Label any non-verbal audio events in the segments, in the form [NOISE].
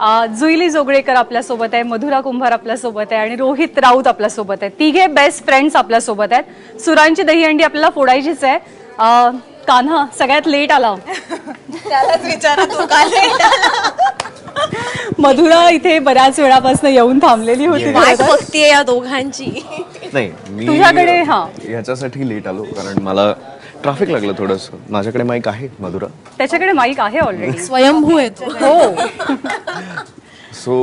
अ, जुईली जोगळेकर आपल्यासोबत आहे मधुरा कुंभार आपल्यासोबत आहे आणि रोहित राऊत आपल्यासोबत आहे तिघे बेस्ट फ्रेंड्स आपल्यासोबत आहेत सुरांची दहीहंडी आपल्याला फोडायचीच आहे अ, कान्हा सगळ्यात लेट आला [LAUGHS] त्यालाच विचारा तू का आला? मधुरा इथे बऱ्याच वेळापासून येऊन थांबलेली होती. बघतीये या दोघांची नाही तुझ्याकडे, हा. ह्याच्यासाठी लेट आलो कारण मला ट्रॅफिक लागलं थोडस. माझ्याकडे माईक आहे मधुरा. त्याच्याकडे माईक आहे ऑलरेडी स्वयंभू येतो हो. सो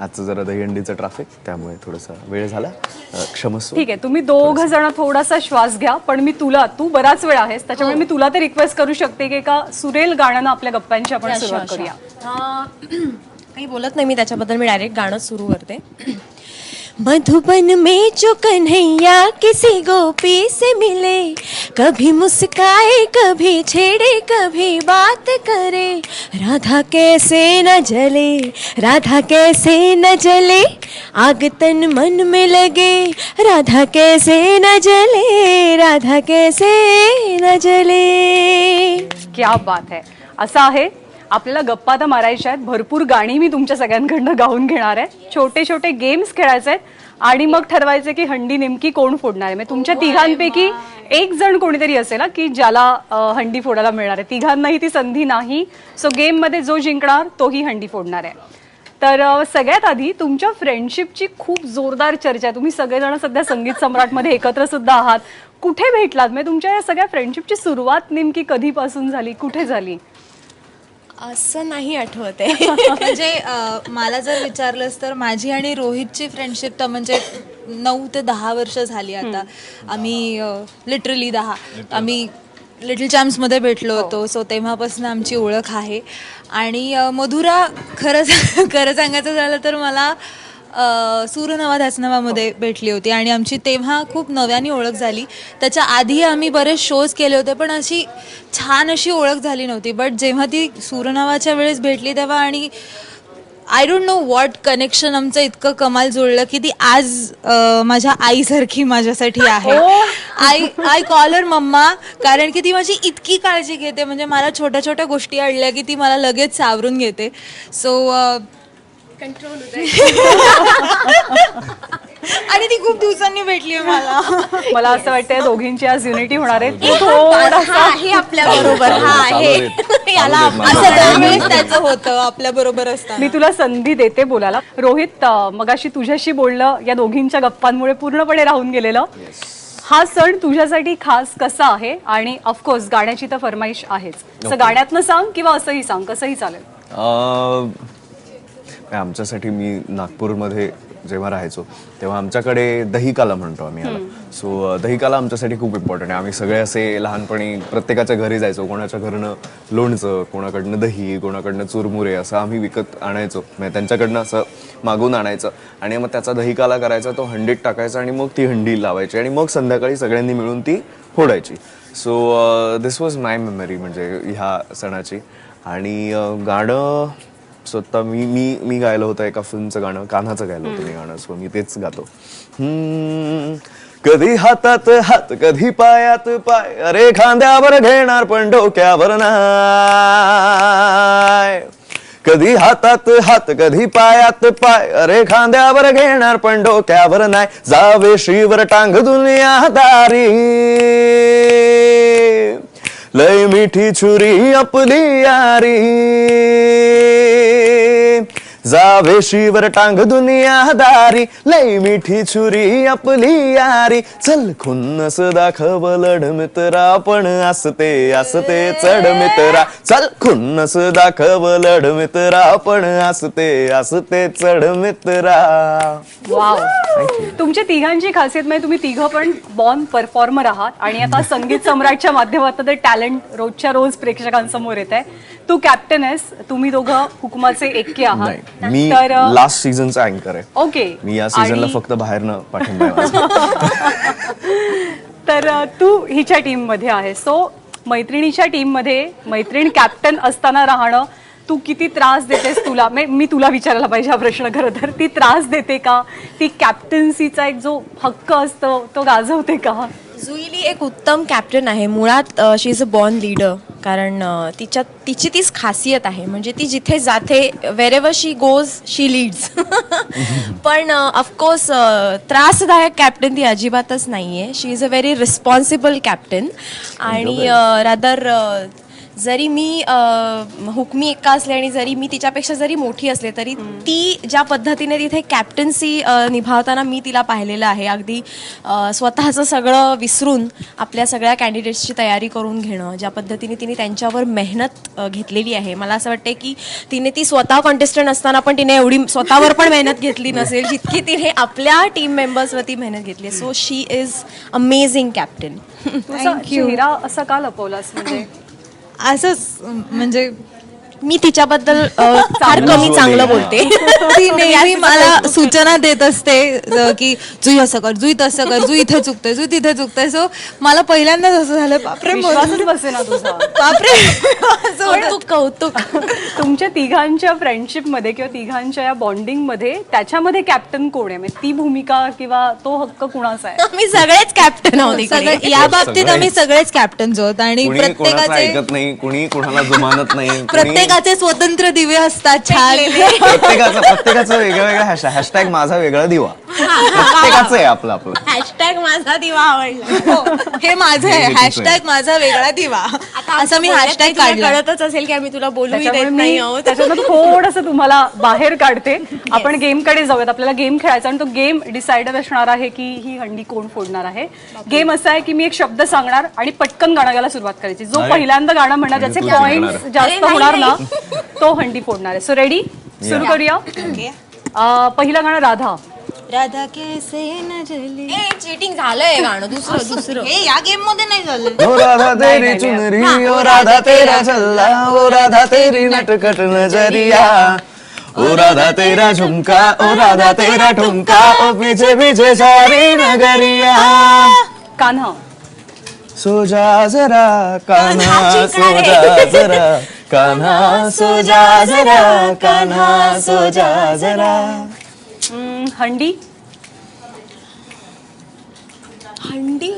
आजचं जरा दहीहंडीचं ट्रॅफिक त्यामुळे थोडासा वेळ झाला. अं, क्षमस्व. ठीक आहे तुम्ही दोघ जण थोडासा श्वास घ्या पण मी तुला तू बराच वेळ आहेस त्याच्यामुळे मी तुला तर रिक्वेस्ट करू शकते की एका सुरेल गाण्यानं आपल्या गप्पांची आपण सुरुवात करूया. हा, [CLEARS THROAT] काही बोलत नाही मी त्याच्याबद्दल मी डायरेक्ट गाणं सुरू करते. मधुबन में जो कन्हैया किसी गोपी से मिले, कभी मुस्काए, कभी छेड़े, कभी बात करे। राधा कैसे न जले, राधा कैसे न जले आग तन मन में लगे। राधा कैसे न जले, राधा कैसे न जले। क्या बात है। असं आहे आपल्याला गप्पा तर मारायच्या आहेत. भरपूर गाणी मी तुमच्या सगळ्यांकडनं गाऊन घेणार आहे. छोटे छोटे गेम्स खेळायचे आहेत. आणि मग ठरवायचे की हंडी नेमकी कोण फोडणार आहे. म्हणजे तुमच्या तिघांपैकी एक जण कोणीतरी असेल ना की ज्याला हंडी फोडायला मिळणार आहे. तिघांनाही ती संधी नाही. सो गेममध्ये जो जिंकणार तोही हंडी फोडणार आहे. तर सगळ्यात आधी तुमच्या फ्रेंडशिपची खूप जोरदार चर्चा आहे. तुम्ही सगळेजण सध्या संगीत सम्राटमध्ये एकत्र सुद्धा आहात. कुठे भेटलात? म्हणजे तुमच्या या सगळ्या फ्रेंडशिपची सुरुवात नेमकी कधीपासून झाली? कुठे झाली? असं नाही आठवत आहे. [LAUGHS] म्हणजे अ, मला जर विचारलंस तर माझी आणि रोहितची फ्रेंडशिप तर म्हणजे नऊ ते दहा वर्ष झाली आता. आम्ही लिटरली दहा. आम्ही लिटल चॅम्प्समध्ये भेटलो होतो. सो तेव्हापासून आमची ओळख आहे. आणि अ, मधुरा खरं सा- खरं सांगायचं झालं तर मला सूरनवा ध्यासनवामध्ये भेटली होती. आणि आमची तेव्हा खूप नव्याने ओळख झाली. त्याच्या आधी आम्ही बरेच शोज केले होते पण अशी छान अशी ओळख झाली नव्हती. बट जेव्हा ती सूरनवाच्या वेळेस भेटली तेव्हा आणि I don't know what connection आमचं इतकं कमाल जुळलं की ती आज माझ्या आईसारखी माझ्यासाठी आहे. आई आय कॉलर मम्मा कारण की ती माझी इतकी काळजी घेते. म्हणजे मला छोट्या छोट्या गोष्टी अडल्या की ती मला लगेच सावरून घेते. सो [LAUGHS] आणि ती खूप दिवसांनी भेटली मला. मला असं वाटतंय दोघींची आज युनिटी होणार आहे. तू थोडासा आहे आपल्या बरोबर हा आहे [LAUGHS] याला असं दरवेळेस त्याचं होतं आपल्या बरोबर असताना. मी तुला संधी देते बोलायला. रोहित मगाशी तुझ्याशी बोललं या दोघींच्या गप्पांमुळे पूर्णपणे राहून गेलेलं. हा सण तुझ्यासाठी खास कसा आहे? आणि ऑफकोर्स गाण्याची तर फरमाईश आहेच. असं गाण्यातनं सांग किंवा असंही सांग कसंही चालेल. आमच्यासाठी मी नागपूरमध्ये जेव्हा राहायचो तेव्हा आमच्याकडे दहीकाला म्हणतो आम्ही याला. सो दहीकाला आमच्यासाठी खूप इम्पॉर्टंट आहे. आम्ही सगळे असे लहानपणी प्रत्येकाच्या घरी जायचो. कोणाच्या घरनं लोणचं कोणाकडनं दही कोणाकडनं चुरमुरे असं आम्ही विकत आणायचो. म्हणजे त्यांच्याकडनं असं मागून आणायचं. आणि मग त्याचा दहीकाला करायचा तो हंडीत टाकायचा आणि मग ती हंडी लावायची आणि मग संध्याकाळी सगळ्यांनी मिळून ती फोडायची. So this was my memory म्हणजे ह्या सणाची. आणि अं, गाणं स्वतः मी मी मी गायलं होतं एका फिल्मचं गाणं कान्हाचं गायलं होतं मी गाणं सो मी तेच गातो. हम्म, कधी हातात हात कधी पायात पाय अरे खांद्यावर घेणार पण डोक्यावर नाय कधी हातात हात कधी पायात पाय अरे खांद्यावर घेणार पण डोक्यावर नाही. जावे श्रीवर टांग दुनिया दारी लय मिठी छुरी आपली यारी. जावे शिवर टांग दुनियादारी लय मिठी छुरी आपली यारी. चल खुन्नस दाखव लढ मित्रा पण असते असते चढ मित्रा. चल खुन्नस दाखव लढ मित्रा पण असते असते चढ मित्रा. वाव. तुमच्या तिघांची खासियत म्हणजे तुम्ही तिघं पण बॉर्न परफॉर्मर आहात आणि आता संगीत सम्राटच्या माध्यमातून ते टॅलेंट रोजच्या रोज प्रेक्षकांसमोर येत आहे तू कॅप्टन आहेस तुम्ही दोघं हुकुमाचे एक्के आहात. मी तर लास्ट सीझनचा अँकर आहे. ओके. मी या सीझनला आणि- फक्त बाहेरनं पाठिंबा आहे माझा. [LAUGHS] तर अ, तू हिच्या टीममध्ये आहेस. सो मैत्रिणीच्या टीममध्ये मैत्रीण कॅप्टन असताना राहणं तू किती त्रास देतेस तुला? मे- मी तुला विचारायला पाहिजे हा प्रश्न खरं तर. ती त्रास देते का? ती कॅप्टन्सीचा एक जो हक्क असतो तो गाजवते का? जुईली एक उत्तम कॅप्टन आहे. मुळात she is a born leader कारण तिच्यात तिची तीच खासियत आहे. म्हणजे ती जिथे जाते wherever she goes she leads पण ऑफकोर्स त्रासदायक कॅप्टन ती अजिबातच नाही आहे she is a very responsible captain आणि रादर जरी मी हुकमी एका असले आणि जरी मी तिच्यापेक्षा जरी मोठी असले तरी ती ज्या पद्धतीने तिथे कॅप्टन्सी निभावताना मी तिला पाहिलेलं आहे. अगदी स्वतःचं सगळं विसरून आपल्या सगळ्या कॅन्डिडेट्सची तयारी करून घेणं ज्या पद्धतीने तिने त्यांच्यावर मेहनत घेतलेली आहे. मला असं वाटतं की तिने ती स्वतः कॉन्टेस्टंट असताना पण तिने एवढी स्वतःवर पण मेहनत घेतली नसेल जितकी तिने आपल्या टीम मेंबर्सवरती मेहनत घेतली so she is amazing captain चेहरा असा का लपवलास? म्हणजे असंच म्हणजे मी तिच्याबद्दल अ, फार कमी चांगलं बोलते. [LAUGHS] ती नेहमी मला सूचना देत असते की जुई असं कर जुई तसं कर जुई इथे चुकतोय जुई तिथे चुकतोय. सो मला पहिल्यांदाच असं झालं बापरे विश्वासच तुझा. [LAUGHS] बापरे असं होतं. कौतुक कौतुक. [LAUGHS] तुमच्या तिघांच्या फ्रेंडशिपमध्ये किंवा तिघांच्या या बॉन्डिंगमध्ये त्याच्यामध्ये कॅप्टन कोण आहे? म्हणजे ती भूमिका किंवा तो हक्क कुणाचा आहे? आम्ही सगळेच कॅप्टन आहोत इकडे. सगळे या बाबतीत आम्ही सगळेच. कॅप्टन आहोत आणि कुणी कोणाचं प्रत्येकाचे ऐकत नाही कुणी कुणाला जुमानत नाही कुणी- प्रत्येकाचे स्वतंत्र दिवे असतात. छान. प्रत्येकाचं प्रत्येकाचं वेगळं वेगळं हॅशटॅग हॅशटॅग माझा वेगळा दिवा. प्रत्येकाचं आहे आपलं आपलं. हॅशटॅग माझा दिवा आवडला. हो, हे माझं आहे. हॅशटॅग माझा वेगळा दिवा. असं मी हॅशटॅग तुला काढला कळतच असेल की आम्ही तुला बोलू देत त्याच्यामुळे नाही मी आहोत त्याच्यातनं थोडस तुम्हाला बाहेर काढते. आपण गेमकडे जाऊयात. आपल्याला गेम खेळायचा आणि तो गेम डिसाइडर असणार आहे की ही हंडी कोण फोडणार आहे. गेम असा आहे की मी एक शब्द सांगणार आणि पटकन गाणं गायला सुरुवात करायची. जो अरे. पहिल्यांदा गाणं म्हणणार ज्याचे म्हणजे तू पॉइंट. जास्त नाही, होणार ना तो हंडी फोडणार आहे. सो रेडी सुरू करूया? अं, पहिलं गाणं राधा. राधा कैसे न जली. चिटिंग झालंय गाणं दुसरं दुसरं. हे या गेममध्ये नाही झालं. ओ राधा तेरी चुनरी ओ राधा तेरा चल्ला ओ राधा तेरी नटखट नजरिया. ओ राधा तेरा झुमका ओ राधा तेरा ठुमका ओ पीछे पीछे सारी नगरिया. कान्हा. सो जा जरा कान्हा सो जा जरा कान्हा सो जा जरा कान्हा सो जा जरा. हंडी? हंडी?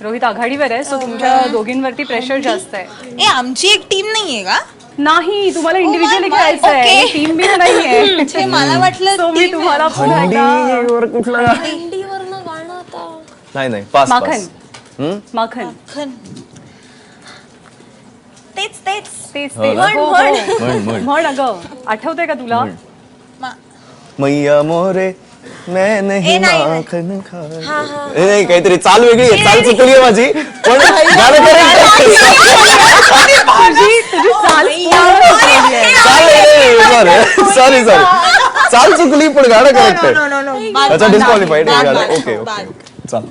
रोहित आघाडीवर आहे सो तुमच्या दोघींवरती प्रेशर जास्त आहे. ए आमची एक टीम नाहीये का? नाही तुम्हाला इंडिव्हिज्युअली my- खेळायचं आहे. टीम बी नाहीये. ते [LAUGHS] मला वाटलं सो मी team तुम्हाला पुन्हा एकदा हंडीवर कुठला हंडीवरनं गाणं आता. नाही नाही पास माखन. पास हम्म? माखन. खन. तेच तेच. तेच हो तेच. ना? हो, हो. म्हण म्हण. म्हण अगं. आठवतंय का तुला? मैया मोरे मैं नहीं नाही, नाही. माखन खा ए, नाही काहीतरी चाल वेगळी आहे चाल चुकली आहे माझी पण गाणं correct आहे. चाल सॉरी सॉरी चाल चुकली पण गाणं करेक्ट आहे अच्छा डिस्क्वालिफाईड गाणं ओके. ओके चाल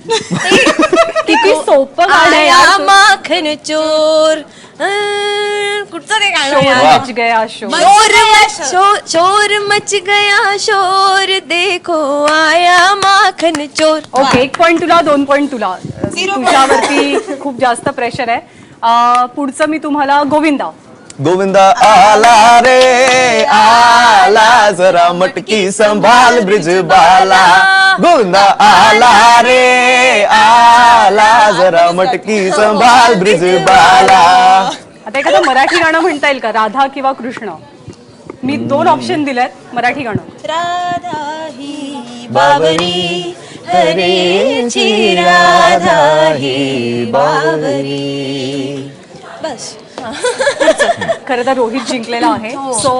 किती सोपं गाणं आहे आया यार. माखन चोर. अं, कुठचं ते गाणं शोर यार? मच गया शोर. शोर मच शोर शोर मच गया शोर. देखो आया माखन चोर. ओके एक पॉइंट तुला दोन पॉइंट तुला. तुझ्यावरती खूप जास्त प्रेशर आहे. अं, पुढचं मी तुम्हाला गोविंदा. गोविंदा आला रे आला जरा मटकी संभाल ब्रिज बाला. गोविंदा आला रे आला जरा मटकी संभाल ब्रिज बाला. आता एखादं मराठी गाणं म्हणता येईल का? राधा किंवा कृष्ण? मी दोन ऑप्शन दिलेत मराठी गाणं. राधा ही बाबरी हरेची राधा ही बाबरी बस. [LAUGHS] खरं तर रोहित जिंकलेला आहे. सो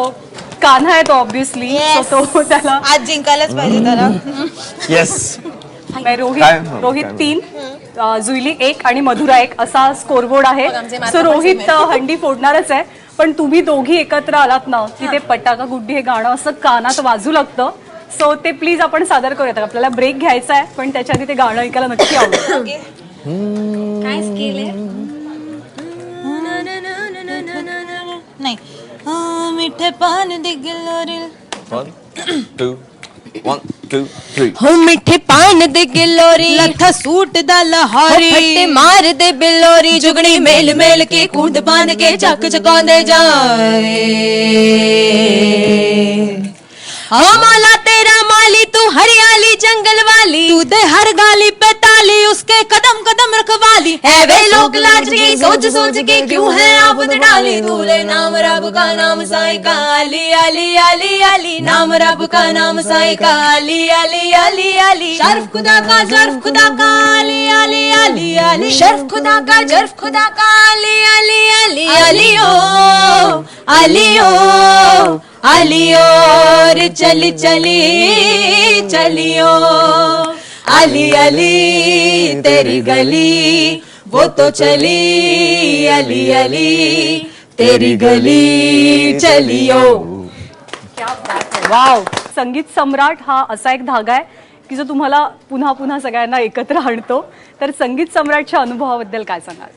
कान्हा आहे तो ऑब्विसली सो तो त्याला आज जिंकायलाच पाहिजे त्याला. येस [LAUGHS] नाही, काय? रोहित हो, रोहित काय? तीन अ, जुईली एक आणि मधुरा एक. असा स्कोरबोर्ड आहे. आमचे सो माता रोहित अ, हंडी फोडणारच आहे. पण तुम्ही दोघी एकत्र आलात ना की ते पटाका गुड्डी हे गाणं असं कानात वाजू लागतं. सो ते प्लीज आपण सादर करूयात. आपल्याला ब्रेक घ्यायचा आहे पण त्याच्या आधी ते गाणं ऐकायला नक्की आवडेल. [COUGHS] काय स्केल आहे? नाही अं, मिठे पान दिगलोरील one two one two three हो मिठे पान दे गिलोरी लथा सूट दा हो लहारी फट्टे मार दे बिलोरी जुगनी मेल मेल के कूद बांध के चक चकांदे जाए हो माली तू हरियाली जंगल वाली तू दे हर गाली पे ताली उसके कदम कदम रखवाली है वे लोग लाज के सोच सोच के क्यों है आफत डाली दूल्हे नाम रब का नाम साई का अली अली अली नाम रब का नाम साई का अली अली अली शर्फ खुदा का जर्फ खुदा का अली अली अली अली शर्फ खुदा का जर्फ खुदा का अली अली अली अली ओ अली ओ अली और चली चली चलियो। अली अली तेरी गली वो तो चली अली अली तेरी गली चलियो। वाव संगीत सम्राट हा असा एक धागा आहे की जो तुम्हाला पुन्हा पुन्हा सगळ्यांना एकत्र आणतो. तर संगीत सम्राटच्या अनुभवाबद्दल काय सांगाल?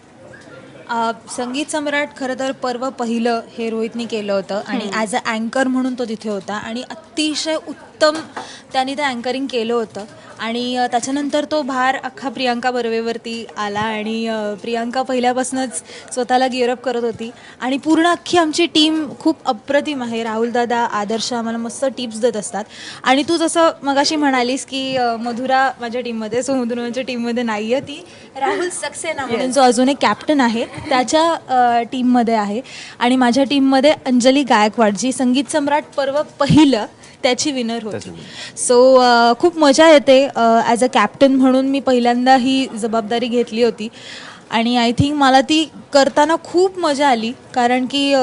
संगीत सम्राट खरं तर पर्व पहिलं हे रोहितनी केलं होतं. आणि ॲज अ अँकर म्हणून तो तिथे होता. आणि अतिशय उत्तम त्यांनी ते अँकरिंग केलं होतं. आणि त्याच्यानंतर तो भार अख्खा प्रियांका बर्वेवरती आला आणि प्रियांका पहिल्यापासूनच स्वतःला गिअरअप करत होती. आणि पूर्ण अख्खी आमची टीम खूप अप्रतिम आहे. राहुलदादा आदर्श आम्हाला मस्त टिप्स देत असतात. आणि तू जसं मगाशी म्हणालीस की मधुरा माझ्या टीममध्ये सो मधुरा माझ्या टीममध्ये नाही आहे ती. राहुल सक्सेना म्हणून जो अजून एक कॅप्टन आहे त्याच्या टीममध्ये आहे. आणि माझ्या टीममध्ये अंजली गायकवाड जी संगीत सम्राट पर्व पहिलं त्याची विनर होती. सो खूप मजा येते. ॲज अ कॅप्टन म्हणून मी पहिल्यांदा ही जबाबदारी घेतली होती. आणि आय थिंक मला ती करताना खूप मजा आली. कारण की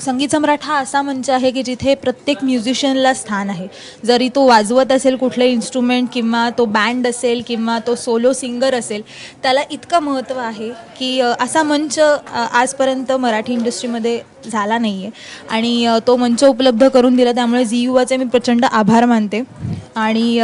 संगीत सम्राट हा असा मंच आहे की जिथे प्रत्येक म्युझिशियनला स्थान आहे. जरी तो वाजवत असेल कुठलं इन्स्ट्रुमेंट किंवा तो बँड असेल किंवा तो सोलो सिंगर असेल त्याला इतकं महत्त्व आहे की असा मंच आजपर्यंत मराठी इंडस्ट्रीमध्ये झाला नाही आहे आणि तो मंच उपलब्ध करून दिला. त्यामुळे झी युवाचे मी प्रचंड आभार मानते. आणि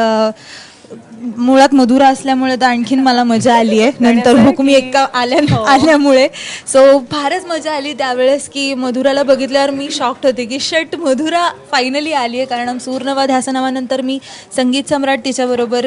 मुळात मधुरा असल्यामुळे तर आणखीन मला मजा आली आहे. नंतर मग मी एका आल्या आल्यामुळे. सो फारच मजा आली त्यावेळेस की मधुराला बघितल्यावर मी शॉक्ड होते की शट मधुरा फायनली आली आहे. कारण सूर्णवा ध्यासनावानंतर मी संगीत सम्राट तिच्याबरोबर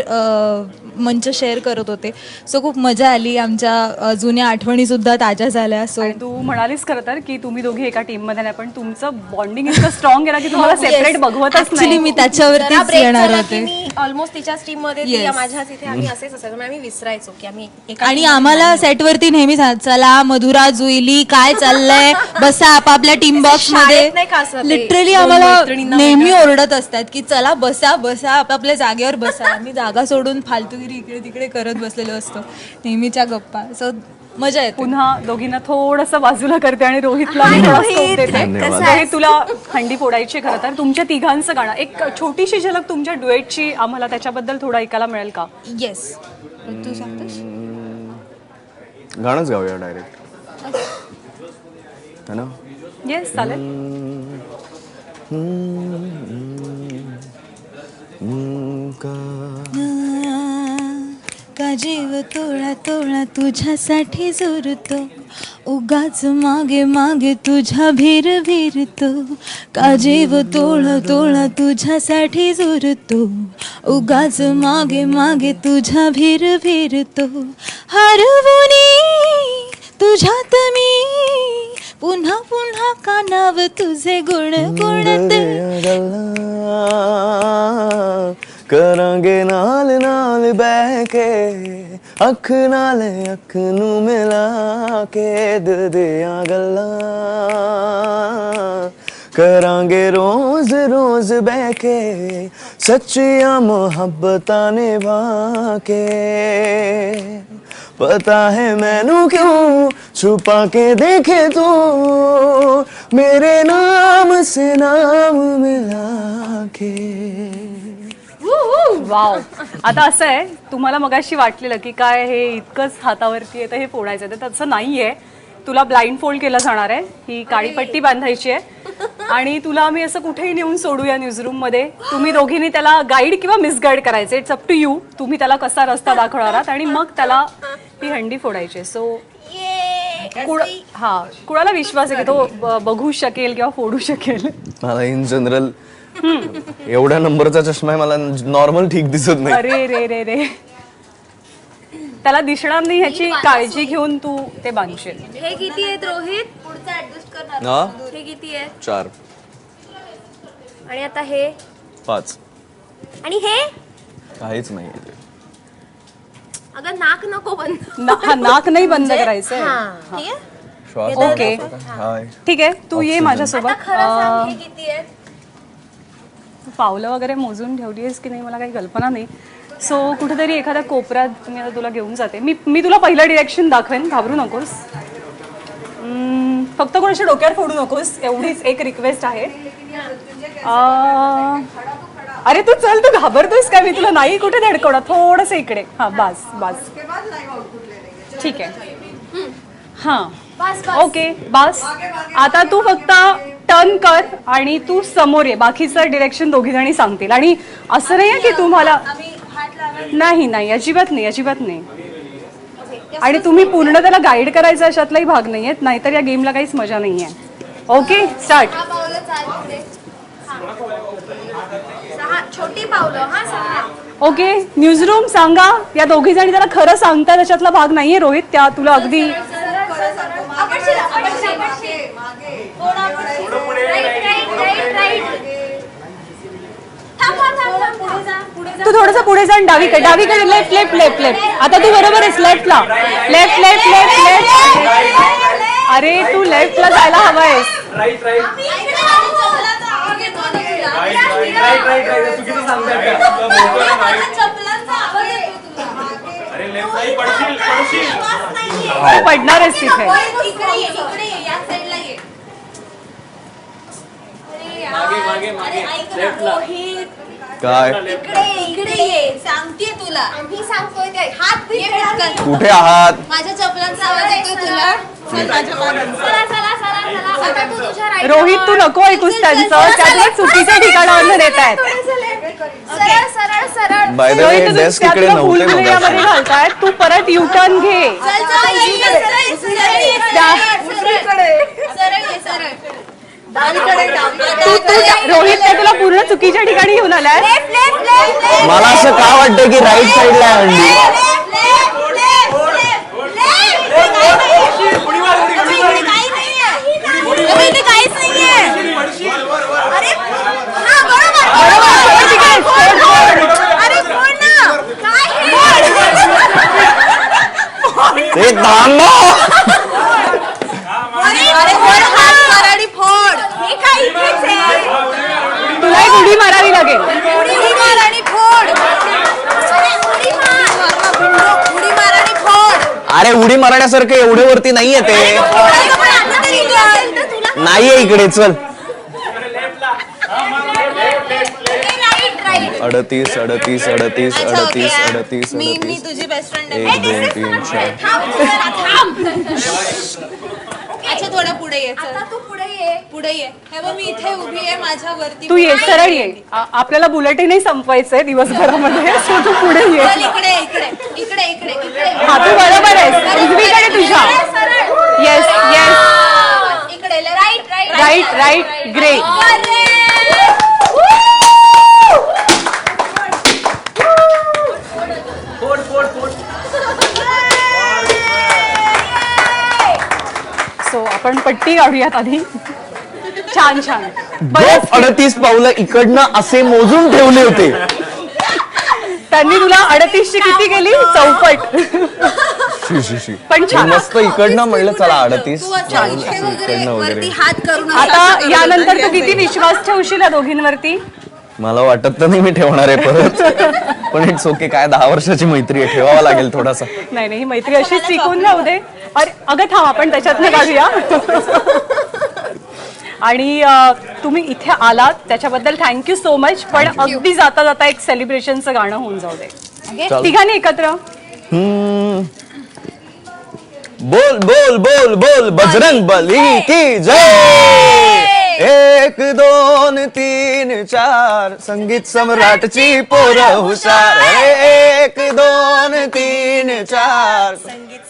मंच शेअर करत होते. सो खूप मजा आली. आमच्या जुन्या आठवणीसुद्धा ताज्या झाल्या. सो आणि तू म्हणालीस खरं तर की तुम्ही दोघी एका टीममध्ये नाही पण तुमचं बॉन्डिंग इतकं स्ट्रॉंग आहे ना की तुम्हाला [LAUGHS] सेपरेट बघवतच ऍक्च्युली नाही. मी break येणार होते. मी ऑलमोस्ट तिच्याच टीम मध्ये ती Yes. माझ्याच इथे आम्ही असेच असायचो. म्हणजे आम्ही विसरायचो की आम्ही एका आणि आम्हाला सेटवरती नेहमी चला मधुरा जुईली काय चाललंय? बसा आपापल्या [LAUGHS] टीम बॉक्समध्ये. शाळेत नाही का असं ते? लिटरली दोन आम्हाला मैत्रिणींना नेहमी ओरडत असतात की चला बसा बसा आपापल्या जागेवर बसा. आम्ही जागा सोडून फालतूगिरी इकडे तिकडे करत बसलेलो असतो. नेहमीच्या गप्पा. सो मजा येते. पुन्हा दोघींना थोडस बाजूला करते आणि रोहितला मी थोडा scope देते. धन्यवाद. रोहित, तुला हंडी फोडायची खरं तर. तुमच्या तिघांचं गाणं एक छोटीशी झलक तुमच्या डुएटची आम्हाला त्याच्याबद्दल थोडं ऐकायला मिळेल का? येस तू सांगतोस? गाणंच गाऊया डायरेक्ट है ना? येस चालेल. का का जीव तोळा तोळा तुझ्यासाठी जुरतो उगाच मागे मागे तुझ्या भीर भीरतो का जीव तोळा तोळा तुझ्यासाठी जुरतो उगाच मागे मागे तुझ्या भीर भीरतो हरवुनी तुझ्यात मी पुन्हा पुन्हा कानाव तुझे गुण गुणत ਕਰਾਂਗੇ ਨਾਲ ਨਾਲ ਬਹਿ ਕੇ ਅੱਖ ਨਾਲ ਅੱਖ ਨੂੰ ਮਿਲਾ ਕੇ ਦਿਲ ਦੀਆਂ ਗੱਲਾਂ ਕਰਾਂਗੇ ਰੋਜ਼ ਰੋਜ਼ ਬਹਿ ਕੇ ਸੱਚੀਆਂ ਮੁਹੱਬਤਾਂ ਨਿਭਾ ਕੇ पता है मैनू क्यों छुपा के देखे तू मेरे नाम से नाम मिला के वाव आता असं आहे तुम्हाला मगाशी वाटलेलं की काय हे इतकंच हातावरती आहे तर हे फोडायचं आहे. तर तसं नाहीये. तुला ब्लाइंड फोल्ड केलं जाणार आहे. ही काळी पट्टी बांधायची आहे. आणि तुला आम्ही असं कुठेही नेऊन सोडूया न्यूजरूममध्ये तुम्ही दोघींनी त्याला गाईड किंवा मिसगाईड करायचे. इट्स अप टू यू तुम्ही त्याला कसा रस्ता दाखवणार आहात आणि मग त्याला ही हंडी फोडायची सो हा कुणाला विश्वास आहे की तो ब- बघू शकेल किंवा फोडू शकेल? मला इन जनरल एवढ्या नंबरचा चष्मा आहे मला नॉर्मल ठीक दिसत नाही. अरे रे रे रे. त्याला दिसणार नाही ह्याची काळजी घेऊन तू ते बांधशील. हे किती आहेत रोहित? पुढचा ऍडजस्ट करणार. हा? हे किती आहे चार. आणि आता हे? पाच. आणि हे? काहीच नाही. अगं नाक नको बंद ना- हा नाक नाही बंद करायचंय. हा ठीक आहे? श्वास ओके हाय ठीक आहे तू ये माझ्यासोबत. आता खरं अं, सांग हे किती आहेत? पावलं वगैरे मोजून ठेवली आहेस की नाही मला काही कल्पना नाही. सो कुठेतरी एखाद्या कोपऱ्यात मी आता तुला घेऊन जाते. मी मी तुला पहिलं डिरेक्शन दाखवेन. घाबरू नकोस. हम्म, फक्त कोणाशी डोक्यावर फोडू नकोस. एवढीच एक रिक्वेस्ट आहे. अं, अरे तू चल तू घाबरतोस काय? मी तुला नाही कुठे धडकवणार? थोडस इकडे. हां बस बस. ठीक आहे. हां. ओके बस. आता तू फक्त टर्न कर आणि तू समोर ये. बाकीचं डिरेक्शन दोघी जणी सांगतील. आणि असं नाही आहे की तुम्हाला नाही नाही अजिबात नाही अजिबात नाही. आणि तुम्ही पूर्ण त्याला गाईड करायचा अशातलाही भाग नाही आहेत. नाहीतर या गेमला काहीच मजा नाही आहे. ओके स्टार्ट हा ओके न्यूज रूम सांगा. या दोघी जणी त्याला खरं सांगतात त्याच्यातला भाग नाहीये रोहित. त्या तुला अगदी अपडशील, अपडशील, अपडशील. थोडं अपडशील. Right, right, right, right. थांब, थांब, थांब, थांब. पुढे जा, पुढे जा. तू थोडस पुढे जाऊन डावीकडे डावीकडे लेफ्ट लेफ्ट लेफ्ट लेफ्ट आता तू बरोबर आहेस लेफ्टला लेफ्ट लेफ्ट लेफ्ट लेफ्ट अरे तू जायला हवायस लेफ्ट राईट पडशील पडशील आवाज नाहीये. तू पडणार आहेस तिथे. मागे, मागे, मागे. लेफ्टला. रोहित. काय? इकडे ये, इकडे ये. सांगते तुला. आम्ही सांगतोय ते. हात ये पटकन. कुठे आहात? माझ्या चपलांचा आवाज येतोय तुला. चल. माझ्या मागे. चला चला चला. चला आता तू तुझ्या right रोहित. तू नको ऐकूस त्यांचं. चल, त्या तुला चल, चुकीच्या चल, देत आहेत. थोडंसं left कर. सरळ सरळ सरळ. बाय द वे रोहित तू डेस्क त्या इकडे तुला नव्हते भूलभुलैयामध्ये मगाशी. घालतायत तू परत युटर्न घे. चल चल ये, ये, सरळ ये, सरळ ये, सरळ ये, सरळ. ये, सरळ तू तू रोहित त्या तुला पूर्ण चुकीच्या ठिकाणी घेऊन आलाय. Left left left left. मला असं का वाटतं की राईट साईडला आहे अंडी ते थांबा तुला एक उडी मारावी लागेल अरे उडी मारण्यासारखं एवढे वरती नाहीये ते. नाहीये इकडे चल. अडतीस अडतीस अडतीस अडतीस अडतीस मी मी अडतीस. तुझी बेस्ट फ्रेंड एक दोन तीन चार. अच्छा थोडं पुढे ये आता तू पुढे ये. पुढे ये. हे बघ मी इथे उभी आहे माझ्या वरती तू ये सरळ ये. आ- आपल्याला बुलेटिनही संपवायचंय दिवसभरामध्ये सो तू पुढे ये. चल इकडे इकडे. इकडे इकडे इकडे. हा तू बरोबर आहेस. उजवीकडे तुझ्या. येस येस इकडे. Right right right right grey so आपण पट्टी काढूयात आधी. छान छान. बरंच अडतीस पावलं इकडनं असे मोजून ठेवले होते. त्यांनी तुला अडतीसची किती केली? चौपट. शी, शी, शी. पण छान. मस्त इकडनं म्हणलं चला अडतीस. तू अच्छा पावलं इथे असं वगैरे इकडनं वरती वगैरे हात करून असं आता यानंतर तू किती विश्वास ठेवशील या दोघींवरती? मला वाटत तर नाही मी ठेवणार आहे परत. पण इट्स ओके काय दहा वर्षाची मैत्री आहे ठेवावा लागेल थोडासा. नाही नाही ही मैत्री अशीच टिकून राहू दे. अरे अगं थांब आपण त्याच्यातनं काढूया. आणि तुम्ही इथे आलात त्याच्याबद्दल थँक्यू सो मच पण अगदी जाता जाता एक सेलिब्रेशनचं गाणं होऊन जाऊ दे. तिघांनी एकत्र. हम्म. बोल बोल बोल बोल बजरंग बली की जय! एक दोन तीन चार. संगीत सम्राटची पोर हुशार. एक दोन तीन चार.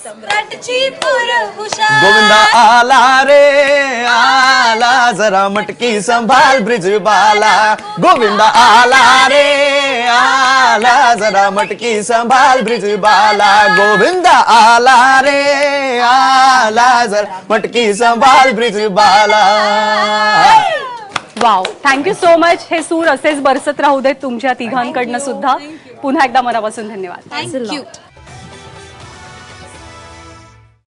सम्राटची पोरं हुशार. गोविंदा आला रे आला. जरा मटकी संभाल ब्रिज बाला. गोविंदा आला रे आला. जरा मटकी संभाल ब्रिज बाला. गोविंदा आला रे आला. जरा मटकी संभाल ब्रिज बाला. Wow. Thank you so much हे सूर असेच बरसत राहू देत तुमच्या तिघांकडनं सुद्धा. पुन्हा एकदा मनापासून धन्यवाद. You.